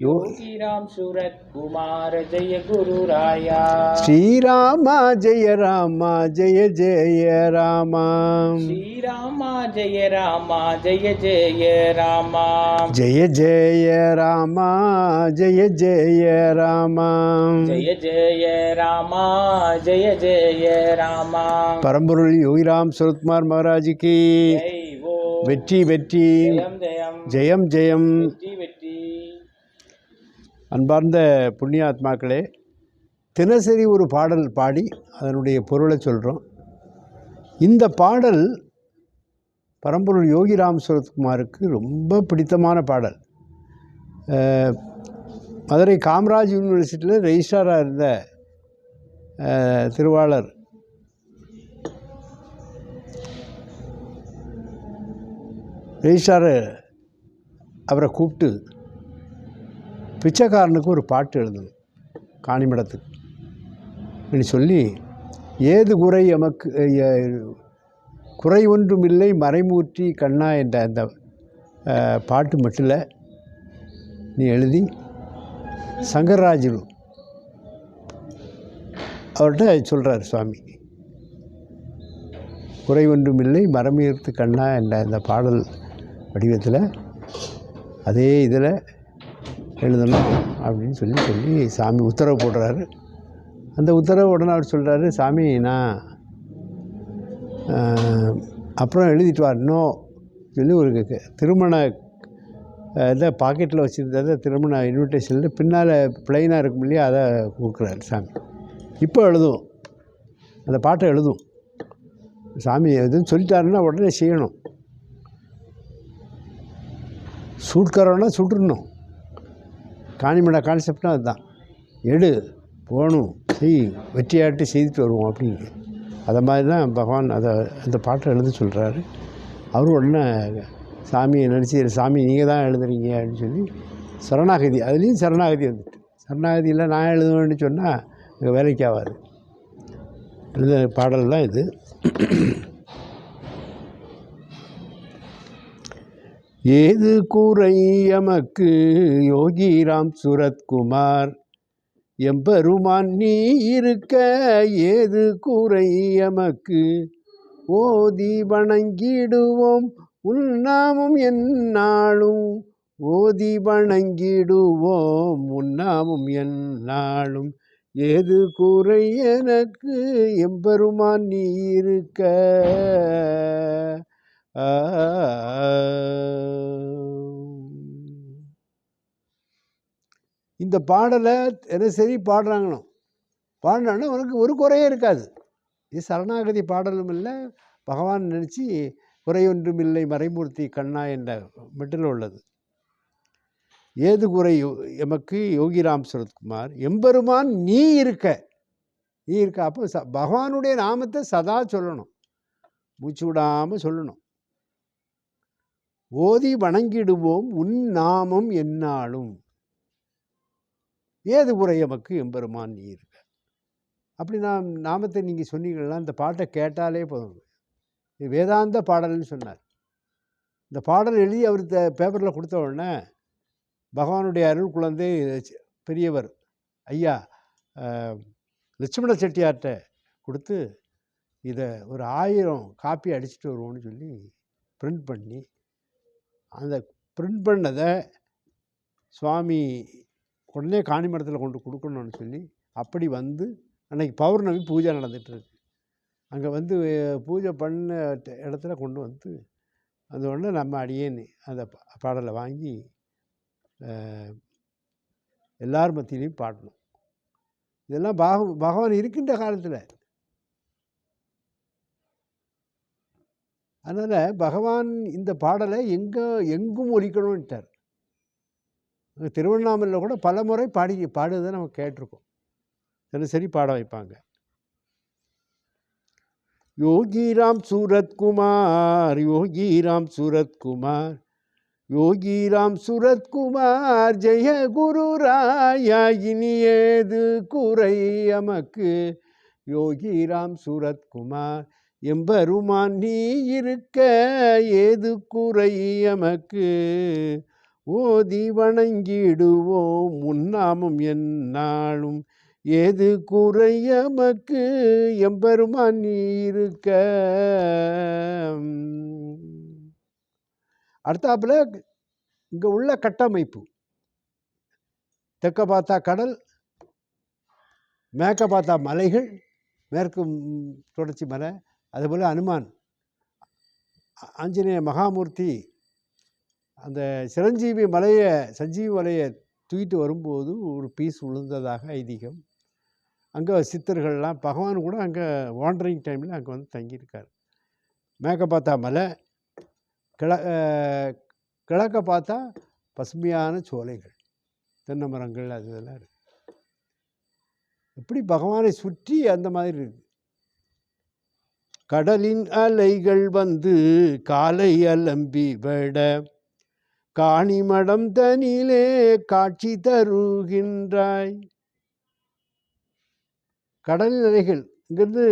योगी राम सूरत कुमार योगी राम सूरत कुमार यो योगी राम सूरत कुमार जय गुरु राया श्री राम जय राम जय जय राम श्री राम जय राम जय जय राम जय जय राम जय जय राम जय जय राम जय जय राम பரம்பொருள் யோகிராம் சுரத்குமார் மகாராஜ் கி जय वो வெற்றி வெற்றி जयम जयम ஜெயம் ஜெயம் வெற்றி வெற்றி அன்பார்ந்த புண்ணியாத்மாக்களே தினசரி ஒரு பாடல் பாடி அதனுடைய பொருளை சொல்கிறோம் இந்த பாடல் பரம்பொருள் யோகிராம் சுரத்குமாருக்கு ரொம்ப பிடித்தமான பாடல். மதுரை காமராஜ் யூனிவர்சிட்டியில் ரெஜிஸ்ட்ராராக இருந்த திருவாளர். ரெஜிஸ்ட்ராரு அவரை கூப்பிட்டு பிச்சைக்காரனுக்கு ஒரு பாட்டு எழுதணும் காணிமடத்துக்கு. அப்படின்னு சொல்லி ஏது குறை எமக்கு குறை குறை ஒன்றுமில்லை மறைமூர்த்தி கண்ணா என்ற அந்த பாட்டு மட்டும் நீ எழுதி சங்கர்ராஜு அவர்கிட்ட சொல்கிறார் சுவாமி. குறை ஒன்றுமில்லை மரமீர்த்து கண்ணா என்ற அந்த பாடல் வடிவத்தில் அதே இதில் எழுதணும் அப்படின்னு சொல்லி சொல்லி சாமி உத்தரவு போடுறாரு. அந்த உத்தரவு உடனே அவர் சொல்கிறாரு சாமி நான் அப்புறம் எழுதிட்டு வரணும் சொல்லி ஒரு திருமண இதை பாக்கெட்டில் வச்சுருந்ததை திருமண இன்விடேஷனில் பின்னால் பிளைனாக இருக்கும் இல்லையா அதை கொடுக்குறாரு சாமி. இப்போ எழுதும் அந்த பாட்டை எழுதும் சாமி எதுவும் சொல்லிட்டாருன்னா உடனே செய்யணும். சூட்காரன்னா சுட்டுறணும். காணிமடா கான்செப்டும் அதுதான். எடு போகணும் செய் வெற்றியாட்டி செய்துட்டு வருவோம் அப்படின்னு. அதை மாதிரி தான் பகவான் அதை அந்த பாட்டை எழுத சொல்கிறாரு அவரும் உடனே சாமியை நினச்சி சாமி நீங்கள் தான் எழுதுறீங்க அப்படின்னு சொல்லி சரணாகதி அதுலேயும் சரணாகதி வந்துட்டு. சரணாகதியில் நான் எழுதுவேன்னு சொன்னால் எங்கள் வேலைக்கு ஆகாது எழுத பாடல் தான் இது. ஏது கூரை எமக்கு? யோகிராம் சுரத்குமார். எம்பெருமான் நீ இருக்க ஏது கூரை எமக்கு? ஓதி வணங்கிடுவோம் உன்னாமும் என்னாலும் ஓதி வணங்கிடுவோம் உன்னாமும் என்னாலும் ஏது கூரை எனக்கு? எம்பெருமான் நீ இருக்க. இந்த பாடலை தினசரி பாடுறாங்கணும் பாடினாலும் உனக்கு ஒரு குறையே இருக்காது. இது சரணாகதி பாடலும் இல்லை. பகவான் நினச்சி குறையொன்றும் இல்லை மறைமூர்த்தி கண்ணா என்ற மெட்டில் உள்ளது. ஏது குறை? யோ- எமக்கு யோகிராம் சரத்குமார் எம்பெருமான் நீ இருக்க. நீ இருக்க. அப்போ ச பகவானுடைய நாமத்தை சதா சொல்லணும். மூச்சு விடாமல் சொல்லணும். ஓதி வணங்கிடுவோம் உன் நாமம் என்னாலும். ஏது உரையமக்கு எமக்கு எம்பெருமான் நீர்? இருக்க அப்படி நான் நாமத்தை நீங்கள் சொன்னீங்கன்னா இந்த பாட்டை கேட்டாலே போதும். இது வேதாந்த பாடல்னு சொன்னார். இந்த பாடல் எழுதி அவர் பேப்பரில் கொடுத்த உடனே பகவானுடைய அருள் குழந்தை பெரியவர் ஐயா லட்சுமண செட்டியார்கிட்ட கொடுத்து இதை ஒரு ஆயிரம் காப்பி அடிச்சுட்டு வருவோம்னு சொல்லி பிரிண்ட் பண்ணி அந்த பிரிண்ட் பண்ணதை சுவாமி உடனே காணிமடத்தில் கொண்டு கொடுக்கணும்னு சொல்லி அப்படி வந்து அன்னைக்கு பௌர்ணமி பூஜை நடந்துகிட்ருக்கு அங்கே வந்து பூஜை பண்ண இடத்துல கொண்டு வந்து அந்த உடனே நம்ம அடியேன்னு அந்த பாடலை வாங்கி எல்லார் மத்தியிலையும் பாடணும். இதெல்லாம் பாக பகவான் இருக்கின்ற காலத்தில் அதனால் பகவான் இந்த பாடலை எங்கே எங்கும் ஒலிக்கணும்ட்டார் திருவண்ணாமலையில் கூட பல முறை பாடி பாடுறதை நம்ம கேட்டிருக்கோம். தினசரி பாட வைப்பாங்க. யோகிராம் சூரத்குமார் யோகிராம் சூரத்குமார் யோகிராம் சுரத்குமார் ஜெய குரு ராயா இனி ஏது குறை எமக்கு. யோகிராம் சூரத்குமார் எம்பெருமான் நீ இருக்க ஏது குறை எமக்கு? ஓதி வணங்கிடுவோம் முன்னாமும் என்னாலும் ஏது குறை எமக்கு? எம்பெருமான் நீ இருக்க. அடுத்தாப்புல இங்கே உள்ள கட்டமைப்பு. தெற்க பார்த்தா கடல் மேற்க பார்த்தா மலைகள் மேற்கு தொடர்ச்சி மலை. அதுபோல் அனுமான் ஆஞ்சநேய மகாமூர்த்தி அந்த சிரஞ்சீவி மலையை சஞ்சீவி மலையை தூக்கிட்டு வரும்போது ஒரு பீஸ் விழுந்ததாக ஐதீகம். அங்கே சித்தர்கள்லாம் பகவான் கூட அங்கே வாண்டரிங் டைமில் அங்கே வந்து தங்கியிருக்கார். மேற்க பார்த்தா மலை கிழ கிழக்க பார்த்தா பசுமையான சோலைகள் தென்னை மரங்கள் அது இதெல்லாம் இருக்குது எப்படி பகவானை சுற்றி அந்த மாதிரி இருக்குது கடலின் அலைகள் வந்து காலை அலம்பி விட. காணிமடம் தனிலே காட்சி தருகின்றாய். கடலின் அலைகள் இங்கேருந்து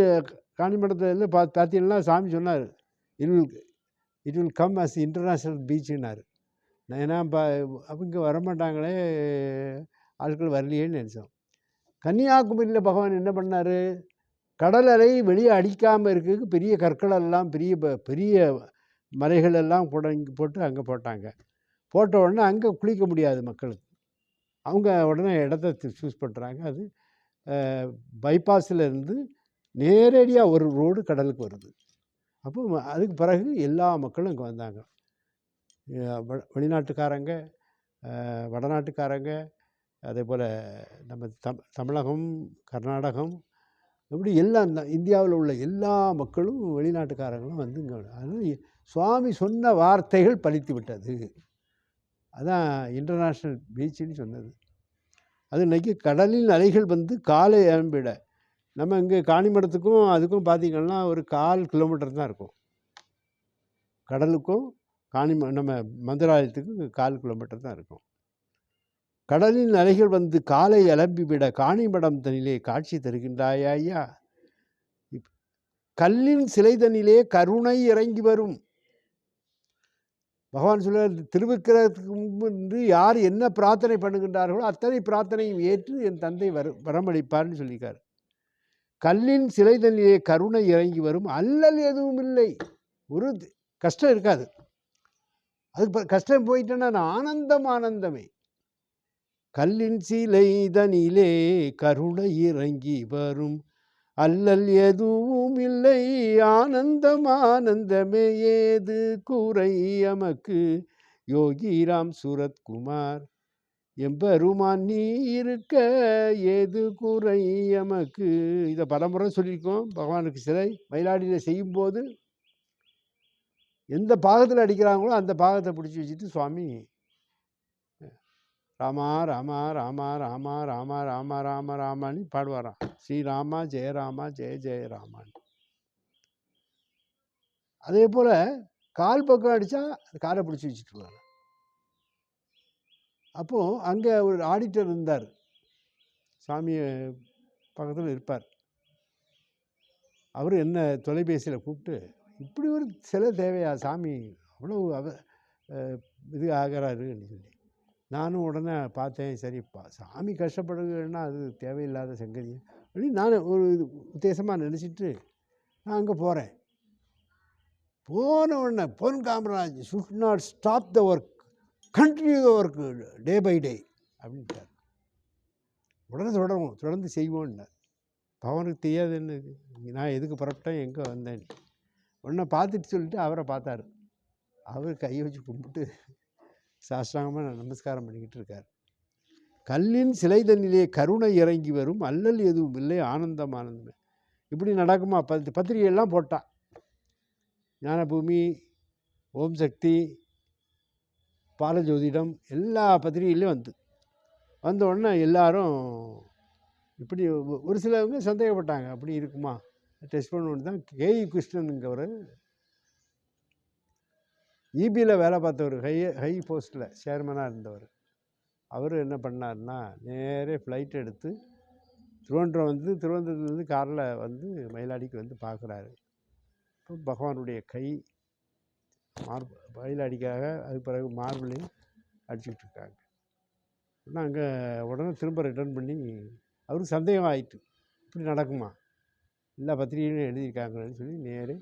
காணிமடத்துல பா பார்த்தீங்கன்னா சாமி சொன்னார். It will it will come as international பீச்சுன்னாரு நான் ஏன்னா ப அவங்க வரமாட்டாங்களே ஆட்கள் வரலையேன்னு நினச்சோம். கன்னியாகுமரியில் பகவான் என்ன பண்ணார்? கடல் அலை வெளியே அடிக்காமல் இருக்கிறதுக்கு பெரிய கற்கள் எல்லாம் பெரிய ப- பெரிய மலைகள் எல்லாம் புடங்கி போட்டு அங்கே போட்டாங்க. போட்ட உடனே அங்கே குளிக்க முடியாது மக்களுக்கு. அவங்க உடனே இடத்த சூஸ் பண்ணுறாங்க அது பைபாஸில் இருந்து நேரடியாக ஒரு ரோடு கடலுக்கு வருது. அப்போ அதுக்கு பிறகு எல்லா மக்களும் இங்கே வந்தாங்க. வெளிநாட்டுக்காரங்க வடநாட்டுக்காரங்க அதே போல் நம்ம தம் தமிழகம் கர்நாடகம் இப்படி எல்லா இந்தியாவில் உள்ள எல்லா மக்களும் வெளிநாட்டுக்காரங்களும் வந்து இங்கே அதனால் சுவாமி சொன்ன வார்த்தைகள் பலித்து விட்டது. அதான் இன்டர்நேஷ்னல் பீச்சுன்னு சொன்னது. அது இன்னைக்கு கடலின் அலைகள் வந்து காலை அம்பிட நம்ம இங்கே காணிமடத்துக்கும் அதுக்கும் பார்த்திங்கன்னா ஒரு கால் கிலோமீட்டர் தான் இருக்கும். கடலுக்கும் காணிம நம்ம மந்திராலயத்துக்கும் கால் கிலோமீட்டர் தான் இருக்கும். கடலின் அலைகள் வந்து காலை அலம்பிவிட காணிமடம் தனிலே காட்சி தருகின்றாயா ஐயா கல்லின் சிலைதனிலே கருணை இறங்கி வரும். பகவான் சொல்ல திருவிக்கிரத்துக்கு முன்பு யார் என்ன பிரார்த்தனை பண்ணுகின்றார்களோ அத்தனை பிரார்த்தனையும் ஏற்று என் தந்தை வர வரமளிப்பார்னு சொல்லியிருக்கார். கல்லின் சிலை தனிலே கருணை இறங்கி வரும். அல்லல் எதுவும் இல்லை. ஒரு கஷ்டம் இருக்காது. அதுக்கு கஷ்டம் போயிட்டேன்னா நான் ஆனந்தம் ஆனந்தமே. கல்லின் சிலை தனிலே கருணை இறங்கி வரும். அல்லல் எதுவும் இல்லை ஆனந்தம் ஆனந்தமே. ஏது குறை எமக்கு? யோகிராம் சுரத்குமார் எம்பெருமான் நீ இருக்க ஏது குறை எமக்கு? இதை பலமுறை சொல்லியிருக்கோம் பகவானுக்கு சிலை மயிலாடியில் செய்யும்போது. எந்த பாகத்தில் அடிக்கிறாங்களோ அந்த பாகத்தை பிடிச்சி வச்சுட்டு சுவாமி ராமா ராமா ராமா ராமா ராமா ராமா ராம ராமான்னு பாடுவாராம். ஸ்ரீராமா ஜெயராமா ஜெய ஜெய ராமான்னு. அதே போல் கால் பக்கம் அடித்தா காரை பிடிச்சி வச்சுட்டுருவாங்க அப்போது அங்கே ஒரு ஆடிட்டர் இருந்தார். சாமியை பக்கத்தில் இருப்பார். அவர் என்ன தொலைபேசியில் கூப்பிட்டு இப்படி ஒரு சிலை தேவையா சாமி? அவ்வளோ அவ இது ஆகிறாருன்னு சொல்லி. நானும் உடனே பார்த்தேன் சரிப்பா சாமி கஷ்டப்படுதுன்னா அது தேவையில்லாத சங்கதி. அப்படின்னு நான் ஒரு இது உத்தேசமாக நினச்சிட்டு நான் அங்கே போகிறேன் போன உடனே Pon Kamaraj should not stop the work continue the work day by day அப்படின்ட்டார். உடனே தொடரும் தொடர்ந்து செய்வோம்னார். பவனுக்கு தெரியாது என்ன நான் எதுக்கு புறப்பட்டேன் எங்கே வந்தேன் உடனே பார்த்துட்டு சொல்லிட்டு அவரை பார்த்தாரு. அவர் கையை வச்சு கும்பிட்டு சாஷ்டாங்கமாக நமஸ்காரம் பண்ணிக்கிட்டு இருக்கார். கல்லின் சிலை தண்ணிலே கருணை இறங்கி வரும் அல்லல் எதுவும் இல்லை ஆனந்தம் ஆனந்தமே. இப்படி நடக்குமா? பத்து பத்திரிகையெல்லாம் போட்டான் ஞானபூமி ஓம் சக்தி பாலஜோதிடம் எல்லா பத்திரிகையிலையும் வந்து. வந்த உடனே எல்லாரும் இப்படி ஒரு சிலவங்க சந்தேகப்பட்டாங்க அப்படி இருக்குமா? டெஸ்ட் பண்ணுவோன்னு தான் கேஇ கிருஷ்ணனுங்கிறவர் ஈபியில் வேலை பார்த்தவர் ஹை ஹை போஸ்ட்டில் சேர்மனாக இருந்தவர். அவர் என்ன பண்ணார்னா நேரே ஃப்ளைட் எடுத்து திருவனந்தபுரம் வந்து திருவனந்தபுரத்துலேருந்து காரில் வந்து மயிலாடிக்கு வந்து பார்க்குறாரு இப்போ பகவானுடைய கை மார்பு மயிலாடிக்காக அது பிறகு மார்பிளையும் அடிச்சுக்கிட்டு இருக்காங்க. ஆனால் அங்கே உடனே திரும்ப ரிட்டர்ன் பண்ணி அவருக்கு சந்தேகம் ஆயிட்டு இப்படி நடக்குமா? எல்லா பத்திரிகையிலும் எழுதியிருக்காங்கன்னு சொல்லி நேரே